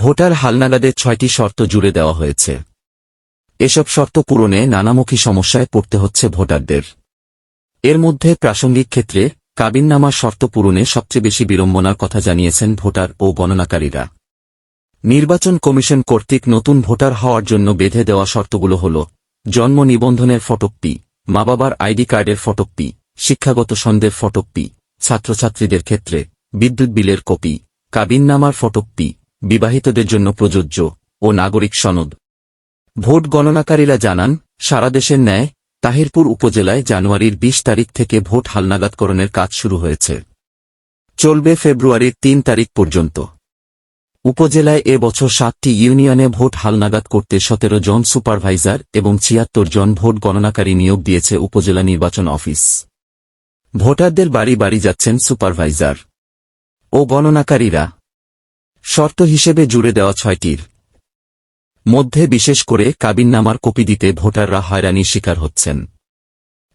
Voter হালনাগাদের ছয়টি শর্ত জুড়ে দেওয়া হয়েছে। এসব শর্ত পূরণে নানামুখী সমস্যায় পড়তে হচ্ছে ভোটারদের। এর মধ্যে প্রাসঙ্গিক ক্ষেত্রে কাবিননামা শর্ত পূরণে সবচেয়ে বেশি বিড়ম্বনার কথা জানিয়েছেন ভোটার ও গণনাকারীরা। নির্বাচন কমিশন কর্তৃক নতুন ভোটার হওয়ার জন্য বেঁধে দেওয়া শর্তগুলো হল জন্ম নিবন্ধনের ফটোকপি, মা বাবার আইডি কার্ডের ফটোকপি, শিক্ষাগত সন্দের ফটোকপি, ছাত্রছাত্রীদের ক্ষেত্রে বিদ্যুৎ বিলের কপি, কাবিননামার ফটোকপি বিবাহিতদের জন্য প্রযোজ্য ও নাগরিক সনদ। ভোট গণনাকারীরা জানান, সারা দেশের ন্যায় তাহিরপুর উপজেলায় জানুয়ারির ২০ তারিখ থেকে ভোট হালনাগাদকরণের কাজ শুরু হয়েছে। চলবে ফেব্রুয়ারির তিন তারিখ পর্যন্ত। উপজেলায় এ বছর সাতটি ইউনিয়নে ভোট হালনাগাদ করতে সতেরো জন সুপারভাইজার এবং ছিয়াত্তর জন ভোট গণনাকারী নিয়োগ দিয়েছে উপজেলা নির্বাচন অফিস। ভোটারদের বাড়ি বাড়ি যাচ্ছেন সুপারভাইজার। ও গণনাকারীরা শর্ত হিসেবে জুড়ে দেওয়া ছয়টির মধ্যে বিশেষ করে কাবিননামার কপি দিতে ভোটাররা হয়রানির শিকার হচ্ছেন।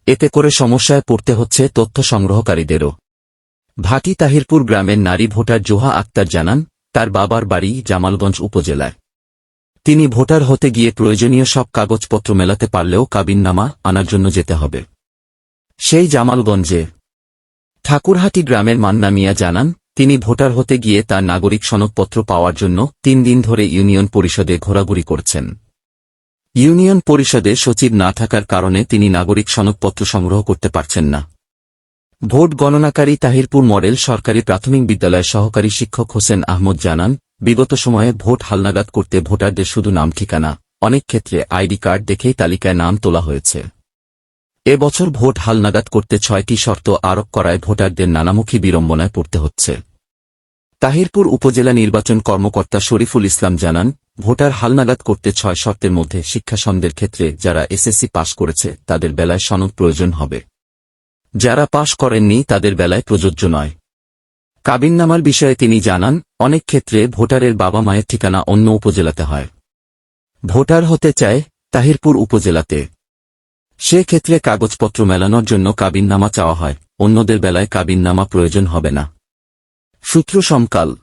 এতে করে সমস্যায় পড়তে হচ্ছে তথ্য সংগ্রহকারীদেরও। ভাটি তাহিরপুর গ্রামের নারী ভোটার জোহা আক্তার জানান, তার বাবার বাড়ি জামালগঞ্জ উপজেলায়। তিনি ভোটার হতে গিয়ে প্রয়োজনীয় সব কাগজপত্র মেলাতে পারলেও কাবিননামা আনার জন্য যেতে হবে। সেই জামালগঞ্জে। ঠাকুরহাটি গ্রামের মান্না মিয়া জানান তিনি ভোটার হতে গিয়ে তার নাগরিক সনদপত্র পাওয়ার জন্য তিন দিন ধরে ইউনিয়ন পরিষদে ঘোরাঘুরি করছেন। ইউনিয়ন পরিষদে সচিব না থাকার কারণে তিনি নাগরিক সনদপত্র সংগ্রহ করতে পারছেন না। ভোট গণনাকারী তাহিরপুর মডেল সরকারি প্রাথমিক বিদ্যালয়ের সহকারী শিক্ষক হোসেন আহমদ জানান, বিগত সময়ে ভোট হালনাগাদ করতে ভোটারদের শুধু নাম ঠিকানা, অনেক ক্ষেত্রে আইডি কার্ড দেখেই তালিকায় নাম তোলা হয়েছে। এ বছর ভোট হালনাগাদ করতে ছয়টি শর্ত আরোপ করায় ভোটারদের নানামুখী বিড়ম্বনায় পড়তে হচ্ছে। তাহিরপুর উপজেলা নির্বাচন কর্মকর্তা শরীফুল ইসলাম জানান, ভোটার হালনাগাদ করতে ছয় শর্তের মধ্যে শিক্ষাসনদের ক্ষেত্রে যারা এসএসসি পাশ করেছে, তাদের বেলায় সনদ প্রয়োজন হবে। যারা পাশ করেননি, তাদের বেলায় প্রযোজ্য নয়। কাবিননামার বিষয়ে তিনি জানান, অনেক ক্ষেত্রে ভোটারের বাবা মায়ের ঠিকানা অন্য উপজেলাতে হয়। ভোটার হতে চায় তাহিরপুর উপজেলাতে। সে ক্ষেত্রে কাগজপত্র মেলানোর জন্য কাবিননামা চাওয়া হয়। অন্যদের বেলায় কাবিননামা প্রয়োজন হবে না। সূত্র সমকাল।